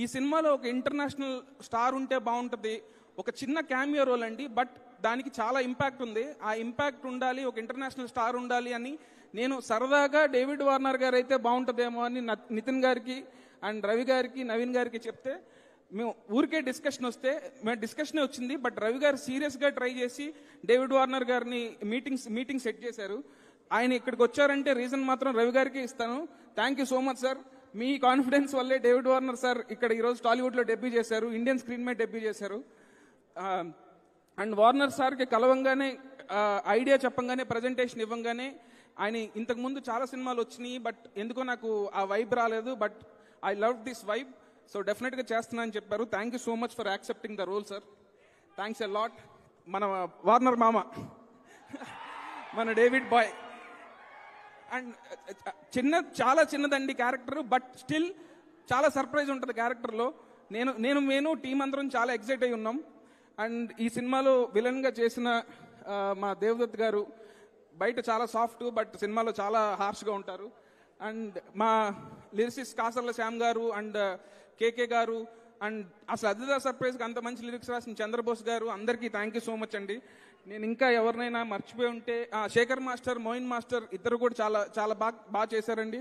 ఈ సినిమాలో ఒక ఇంటర్నేషనల్ స్టార్ ఉంటే బాగుంటుంది. ఒక చిన్న క్యామియో రోల్ అండి బట్ దానికి చాలా ఇంపాక్ట్ ఉంది. ఆ ఇంపాక్ట్ ఉండాలి ఒక ఇంటర్నేషనల్ స్టార్ ఉండాలి అని నేను సరదాగా డేవిడ్ వార్నర్ గారు అయితే బాగుంటుందేమో అని నితిన్ గారికి అండ్ రవి గారికి నవీన్ గారికి చెప్తే మేము ఊరికే డిస్కషన్ వస్తే మేము డిస్కషనే వచ్చింది బట్ రవి గారు సీరియస్గా ట్రై చేసి డేవిడ్ వార్నర్ గారిని మీటింగ్స్ మీటింగ్ సెట్ చేశారు. ఆయన ఇక్కడికి వచ్చారంటే రీజన్ మాత్రం రవి గారికి ఇస్తాను. Thank you so much sir. Me confidence వల్లే డేవిడ్ వార్నర్ సార్ ఇక్కడ ఈరోజు టాలీవుడ్లో డెబ్యూ చేశారు ఇండియన్ స్క్రీన్ మీద డెబ్యూ చేశారు. అండ్ వార్నర్ సార్కి కలవంగానే ఐడియా చెప్పంగానే ప్రజెంటేషన్ ఇవ్వంగానే ఆయన ఇంతకుముందు చాలా సినిమాలు వచ్చినాయి బట్ ఎందుకో నాకు ఆ వైబ్ రాలేదు but I love this vibe so డెఫినెట్గా చేస్తున్నా అని చెప్పారు. Thank you so much for accepting the role sir thanks a lot మన వార్నర్ మామ మన David boy and uh, uh, చిన్న చాలా చిన్నదండి క్యారెక్టర్ బట్ స్టిల్ చాలా సర్ప్రైజ్ ఉంటుంది క్యారెక్టర్లో నేను నేను నేను టీం అందరం చాలా ఎక్సైట్ అయి ఉన్నాం. అండ్ ఈ సినిమాలో విలన్గా చేసిన మా దేవదత్ గారు బయట చాలా సాఫ్ట్ బట్ సినిమాలో చాలా హార్ష్గా ఉంటారు. అండ్ మా లిరిసిస్ కాసర్ల శ్యామ్ గారు అండ్ కేకే uh, గారు అండ్ అసలు అదిదా సర్ప్రైజ్కి అంత మంచి లిరిక్స్ రాసిన చంద్రబోస్ గారు అందరికీ థ్యాంక్ యూ సో మచ్ అండి. నేను ఇంకా ఎవరినైనా మర్చిపోయి ఉంటే ఆ, శేఖర్ మాస్టర్ మోయిన్ మాస్టర్ ఇద్దరు కూడా చాలా చాలా బాగా బాగా చేశారండి.